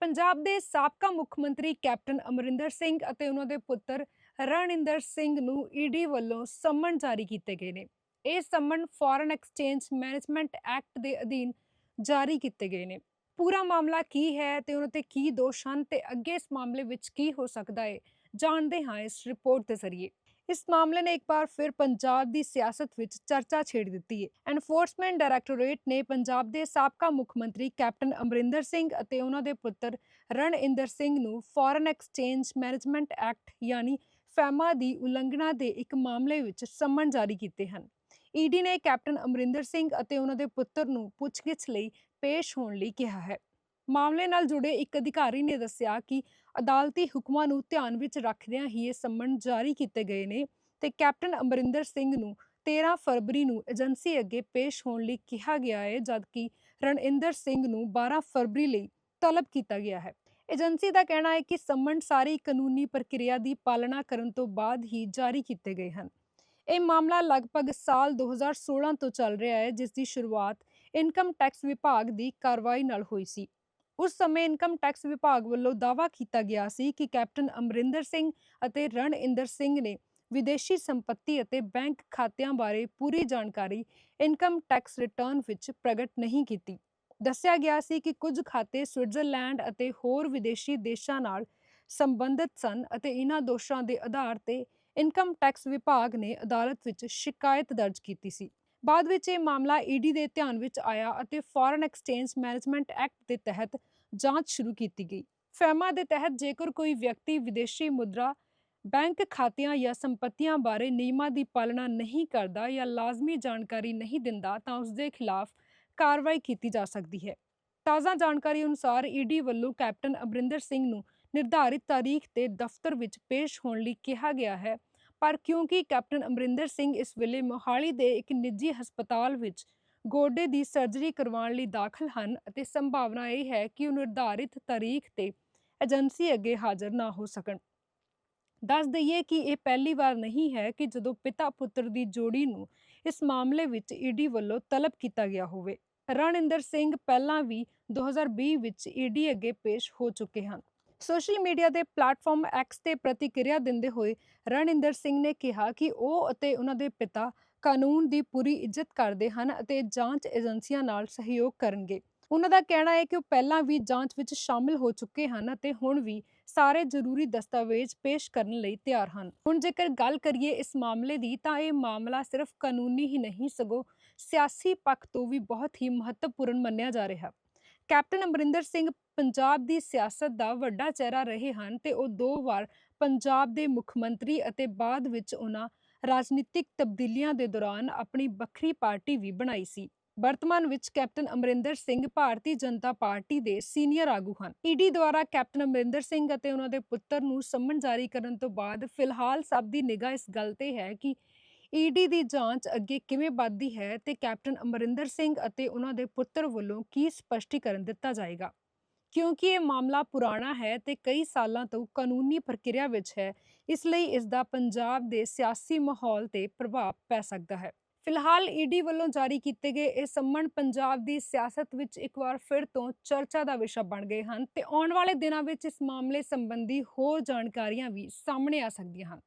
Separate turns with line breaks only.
ਪੰਜਾਬ ਦੇ ਸਾਬਕਾ ਮੁੱਖ ਮੰਤਰੀ ਕੈਪਟਨ ਅਮਰਿੰਦਰ ਸਿੰਘ ਅਤੇ ਉਹਨਾਂ ਦੇ ਪੁੱਤਰ ਰਣਿੰਦਰ ਸਿੰਘ ਨੂੰ ਈਡੀ ਵੱਲੋਂ ਸੰਮਨ ਜਾਰੀ ਕੀਤੇ ਗਏ ਨੇ। ਇਹ summon foreign exchange management act ਦੇ ਅਧੀਨ ਜਾਰੀ ਕੀਤੇ ਗਏ ਨੇ। ਪੂਰਾ ਮਾਮਲਾ ਕੀ ਹੈ ਤੇ ਉਹਨਾਂ ਤੇ ਕੀ ਦੋਸ਼ ਹਨ ਤੇ ਅੱਗੇ ਇਸ ਮਾਮਲੇ ਵਿੱਚ ਕੀ ਹੋ ਸਕਦਾ ਹੈ, ਜਾਣਦੇ ਹਾਂ ਇਸ ਰਿਪੋਰਟ ਦੇ ਜ਼ਰੀਏ। ਇਸ ਮਾਮਲੇ ਨੇ ਇੱਕ ਵਾਰ ਫਿਰ ਪੰਜਾਬ ਦੀ ਸਿਆਸਤ ਵਿੱਚ ਚਰਚਾ ਛੇੜ ਦਿੱਤੀ ਹੈ ਐਨਫੋਰਸਮੈਂਟ ਡਾਇਰੈਕਟੋਰੇਟ ਨੇ ਪੰਜਾਬ ਦੇ ਸਾਬਕਾ ਮੁੱਖ ਮੰਤਰੀ ਕੈਪਟਨ ਅਮਰਿੰਦਰ ਸਿੰਘ ਅਤੇ ਉਹਨਾਂ ਦੇ ਪੁੱਤਰ ਰਣਇੰਦਰ ਸਿੰਘ ਨੂੰ ਫੋਰਨ ਐਕਸਚੇਂਜ ਮੈਨੇਜਮੈਂਟ ਐਕਟ ਯਾਨੀ ਫੈਮਾ ਦੀ ਉਲੰਘਣਾ ਦੇ ਇੱਕ ਮਾਮਲੇ ਵਿੱਚ ਸੰਮਨ ਜਾਰੀ ਕੀਤੇ ਹਨ। ਈਡੀ ਨੇ ਕੈਪਟਨ ਅਮਰਿੰਦਰ ਸਿੰਘ ਅਤੇ ਉਹਨਾਂ ਦੇ ਪੁੱਤਰ ਨੂੰ ਪੁੱਛਗਿੱਛ ਲਈ ਪੇਸ਼ ਹੋਣ ਲਈ ਕਿਹਾ ਹੈ। ਮਾਮਲੇ ਨਾਲ ਜੁੜੇ ਇੱਕ ਅਧਿਕਾਰੀ ਨੇ ਦੱਸਿਆ ਕਿ ਅਦਾਲਤੀ ਹੁਕਮਾਂ ਨੂੰ ਧਿਆਨ ਵਿੱਚ ਰੱਖਦਿਆਂ ਹੀ ਇਹ ਸੰਮਨ ਜਾਰੀ ਕੀਤੇ ਗਏ ਨੇ ਤੇ ਕੈਪਟਨ ਅਮਰਿੰਦਰ ਸਿੰਘ ਨੂੰ 13 ਫਰਵਰੀ ਨੂੰ ਏਜੰਸੀ ਅੱਗੇ ਪੇਸ਼ ਹੋਣ ਲਈ ਕਿਹਾ ਗਿਆ ਹੈ, ਜਦਕਿ ਰਣਇੰਦਰ ਸਿੰਘ ਨੂੰ 12 ਫਰਵਰੀ ਲਈ ਤਲਬ ਕੀਤਾ ਗਿਆ ਹੈ। ਏਜੰਸੀ ਦਾ ਕਹਿਣਾ ਹੈ ਕਿ ਸੰਮਨ ਸਾਰੀ ਕਾਨੂੰਨੀ ਪ੍ਰਕਿਰਿਆ ਦੀ ਪਾਲਣਾ ਕਰਨ ਤੋਂ ਬਾਅਦ ਹੀ ਜਾਰੀ ਕੀਤੇ ਗਏ ਹਨ। ਇਹ ਮਾਮਲਾ ਲਗਭਗ ਸਾਲ 2016 ਤੋਂ ਚੱਲ ਰਿਹਾ ਹੈ, ਜਿਸ ਦੀ ਸ਼ੁਰੂਆਤ ਇਨਕਮ ਟੈਕਸ ਵਿਭਾਗ ਦੀ ਕਾਰਵਾਈ ਨਾਲ ਹੋਈ ਸੀ। ਉਸ ਸਮੇਂ ਇਨਕਮ ਟੈਕਸ ਵਿਭਾਗ ਵੱਲੋਂ ਦਾਅਵਾ ਕੀਤਾ ਗਿਆ ਸੀ ਕਿ ਕੈਪਟਨ ਅਮਰਿੰਦਰ ਸਿੰਘ ਅਤੇ ਰਣਇੰਦਰ ਸਿੰਘ ਨੇ ਵਿਦੇਸ਼ੀ ਸੰਪਤੀ ਅਤੇ ਬੈਂਕ ਖਾਤਿਆਂ ਬਾਰੇ ਪੂਰੀ ਜਾਣਕਾਰੀ ਇਨਕਮ ਟੈਕਸ ਰਿਟਰਨ ਵਿੱਚ ਪ੍ਰਗਟ ਨਹੀਂ ਕੀਤੀ। ਦੱਸਿਆ ਗਿਆ ਸੀ ਕਿ ਕੁਝ ਖਾਤੇ ਸਵਿਟਜ਼ਰਲੈਂਡ ਅਤੇ ਹੋਰ ਵਿਦੇਸ਼ੀ ਦੇਸ਼ਾਂ ਨਾਲ ਸੰਬੰਧਿਤ ਸਨ ਅਤੇ ਇਹਨਾਂ ਦੋਸ਼ਾਂ ਦੇ ਆਧਾਰ ਤੇ ਇਨਕਮ ਟੈਕਸ ਵਿਭਾਗ ਨੇ ਅਦਾਲਤ ਵਿੱਚ ਸ਼ਿਕਾਇਤ ਦਰਜ ਕੀਤੀ ਸੀ। ਬਾਅਦ ਵਿੱਚ ਇਹ ਮਾਮਲਾ ਈਡੀ ਦੇ ਧਿਆਨ ਵਿੱਚ ਆਇਆ ਅਤੇ ਫੋਰਨ ਐਕਸਚੇਂਜ ਮੈਨੇਜਮੈਂਟ ਐਕਟ ਦੇ ਤਹਿਤ ਜਾਂਚ ਸ਼ੁਰੂ ਕੀਤੀ ਗਈ। ਫੈਮਾ ਦੇ ਤਹਿਤ ਜੇਕਰ ਕੋਈ ਵਿਅਕਤੀ ਵਿਦੇਸ਼ੀ ਮੁਦਰਾ, ਬੈਂਕ ਖਾਤਿਆਂ ਜਾਂ ਸੰਪਤੀਆਂ ਬਾਰੇ ਨਿਯਮਾਂ ਦੀ ਪਾਲਣਾ ਨਹੀਂ ਕਰਦਾ ਜਾਂ ਲਾਜ਼ਮੀ ਜਾਣਕਾਰੀ ਨਹੀਂ ਦਿੰਦਾ ਤਾਂ ਉਸ ਦੇ ਖਿਲਾਫ ਕਾਰਵਾਈ ਕੀਤੀ ਜਾ ਸਕਦੀ ਹੈ। ਤਾਜ਼ਾ ਜਾਣਕਾਰੀ ਅਨੁਸਾਰ ਈਡੀ ਵੱਲੋਂ ਕੈਪਟਨ ਅਮਰਿੰਦਰ ਸਿੰਘ ਨੂੰ ਨਿਰਧਾਰਿਤ ਤਾਰੀਖ ਤੇ ਦਫ਼ਤਰ ਵਿੱਚ ਪੇਸ਼ ਹੋਣ ਲਈ ਕਿਹਾ ਗਿਆ ਹੈ ਪਰ ਕਿਉਂਕਿ ਕੈਪਟਨ ਅਮਰਿੰਦਰ ਸਿੰਘ ਇਸ ਵੇਲੇ ਮੋਹਾਲੀ ਦੇ ਇੱਕ ਨਿੱਜੀ ਹਸਪਤਾਲ ਵਿੱਚ ਗੋਡੇ ਦੀ ਸਰਜਰੀ ਕਰਵਾਉਣ ਲਈ ਦਾਖਲ ਹਨ ਅਤੇ ਸੰਭਾਵਨਾ ਇਹ ਹੈ ਕਿ ਉਹ ਨਿਰਧਾਰਿਤ ਤਾਰੀਖ ਤੇ ਏਜੰਸੀ ਅੱਗੇ ਹਾਜ਼ਰ ਨਾ ਹੋ ਸਕਣ। ਦੱਸ ਦਈਏ ਕਿ ਇਹ ਪਹਿਲੀ ਵਾਰ ਨਹੀਂ ਹੈ ਕਿ ਜਦੋਂ ਪਿਤਾ ਪੁੱਤਰ ਦੀ ਜੋੜੀ ਨੂੰ ਇਸ ਮਾਮਲੇ ਵਿੱਚ ਈਡੀ ਵੱਲੋਂ ਤਲਬ ਕੀਤਾ ਗਿਆ ਹੋਵੇ। ਰਣਇੰਦਰ ਸਿੰਘ ਪਹਿਲਾਂ ਵੀ 2020 ਵਿੱਚ ਈਡੀ ਅੱਗੇ ਪੇਸ਼ ਹੋ ਚੁੱਕੇ ਹਨ। ਸੋਸ਼ਲ ਮੀਡੀਆ ਦੇ ਪਲੇਟਫਾਰਮ ਐਕਸ ਤੇ ਪ੍ਰਤੀਕਿਰਿਆ ਦਿੰਦੇ ਹੋਏ ਰਣਇੰਦਰ ਸਿੰਘ ਨੇ ਕਿਹਾ ਕਿ ਉਹ ਅਤੇ ਉਹਨਾਂ ਦੇ ਪਿਤਾ ਕਾਨੂੰਨ ਦੀ ਪੂਰੀ ਇੱਜ਼ਤ ਕਰਦੇ ਹਨ ਅਤੇ ਜਾਂਚ ਏਜੰਸੀਆਂ ਨਾਲ ਸਹਿਯੋਗ ਕਰਨਗੇ। ਉਹਨਾਂ ਦਾ ਕਹਿਣਾ ਹੈ ਕਿ ਉਹ ਪਹਿਲਾਂ ਵੀ ਜਾਂਚ ਵਿੱਚ ਸ਼ਾਮਿਲ ਹੋ ਚੁੱਕੇ ਹਨ ਅਤੇ ਹੁਣ ਵੀ ਸਾਰੇ ਜ਼ਰੂਰੀ ਦਸਤਾਵੇਜ਼ ਪੇਸ਼ ਕਰਨ ਲਈ ਤਿਆਰ ਹਨ। ਹੁਣ ਜੇਕਰ ਗੱਲ ਕਰੀਏ ਇਸ ਮਾਮਲੇ ਦੀ ਤਾਂ ਇਹ ਮਾਮਲਾ ਸਿਰਫ ਕਾਨੂੰਨੀ ਹੀ ਨਹੀਂ, ਸਗੋਂ ਸਿਆਸੀ ਪੱਖ ਤੋਂ ਵੀ ਬਹੁਤ ਹੀ ਮਹੱਤਵਪੂਰਨ ਮੰਨਿਆ ਜਾ ਰਿਹਾ। ਕੈਪਟਨ ਅਮਰਿੰਦਰ ਸਿੰਘ ਪੰਜਾਬ ਦੀ ਸਿਆਸਤ ਦਾ ਵੱਡਾ ਚਿਹਰਾ ਰਹੇ ਹਨ ਤੇ ਉਹ ਦੋ ਵਾਰ ਪੰਜਾਬ ਦੇ ਮੁੱਖ ਮੰਤਰੀ ਅਤੇ ਬਾਅਦ ਵਿੱਚ ਉਹਨਾਂ ਰਾਜਨੀਤਿਕ ਤਬਦੀਲੀਆਂ ਦੇ ਦੌਰਾਨ ਆਪਣੀ ਵੱਖਰੀ ਪਾਰਟੀ ਵੀ ਬਣਾਈ ਸੀ। ਵਰਤਮਾਨ ਵਿੱਚ ਕੈਪਟਨ ਅਮਰਿੰਦਰ ਸਿੰਘ ਭਾਰਤੀ ਜਨਤਾ ਪਾਰਟੀ ਦੇ ਸੀਨੀਅਰ ਆਗੂ ਹਨ। ਈਡੀ ਦੁਆਰਾ ਕੈਪਟਨ ਅਮਰਿੰਦਰ ਸਿੰਘ ਅਤੇ ਉਹਨਾਂ ਦੇ ਪੁੱਤਰ ਨੂੰ ਸੰਮਨ ਜਾਰੀ ਕਰਨ ਤੋਂ ਬਾਅਦ ਫਿਲਹਾਲ ਸਭ ਦੀ ਨਿਗਾਹ ਇਸ ਗੱਲ ਤੇ ਹੈ ਕਿ ਈਡੀ ਦੀ ਜਾਂਚ ਅੱਗੇ ਕਿਵੇਂ ਵੱਧਦੀ ਹੈ ਤੇ ਕੈਪਟਨ ਅਮਰਿੰਦਰ ਸਿੰਘ ਅਤੇ ਉਹਨਾਂ ਦੇ ਪੁੱਤਰ ਵੱਲੋਂ ਕੀ ਸਪਸ਼ਟੀਕਰਨ ਦਿੱਤਾ ਜਾਏਗਾ? ਕਿਉਂਕਿ ਇਹ ਮਾਮਲਾ ਪੁਰਾਣਾ ਹੈ ਤੇ ਕਈ ਸਾਲਾਂ ਤੋਂ ਕਾਨੂੰਨੀ ਪ੍ਰਕਿਰਿਆ ਵਿੱਚ ਹੈ, ਇਸ ਲਈ ਇਸ ਦਾ ਪੰਜਾਬ ਦੇ ਸਿਆਸੀ ਮਾਹੌਲ ਤੇ ਪ੍ਰਭਾਵ ਪੈ ਸਕਦਾ ਹੈ। ਫਿਲਹਾਲ ਈਡੀ ਵੱਲੋਂ ਜਾਰੀ ਕੀਤੇ ਗਏ ਇਹ ਸੰਮਣ ਪੰਜਾਬ ਦੀ ਸਿਆਸਤ ਵਿੱਚ ਇੱਕ ਵਾਰ ਫਿਰ ਤੋਂ ਚਰਚਾ ਦਾ ਵਿਸ਼ਾ ਬਣ ਗਏ ਹਨ ਤੇ ਆਉਣ ਵਾਲੇ ਦਿਨਾਂ ਵਿੱਚ ਇਸ ਮਾਮਲੇ ਸੰਬੰਧੀ ਹੋਰ ਜਾਣਕਾਰੀਆਂ ਵੀ ਸਾਹਮਣੇ ਆ ਸਕਦੀਆਂ ਹਨ।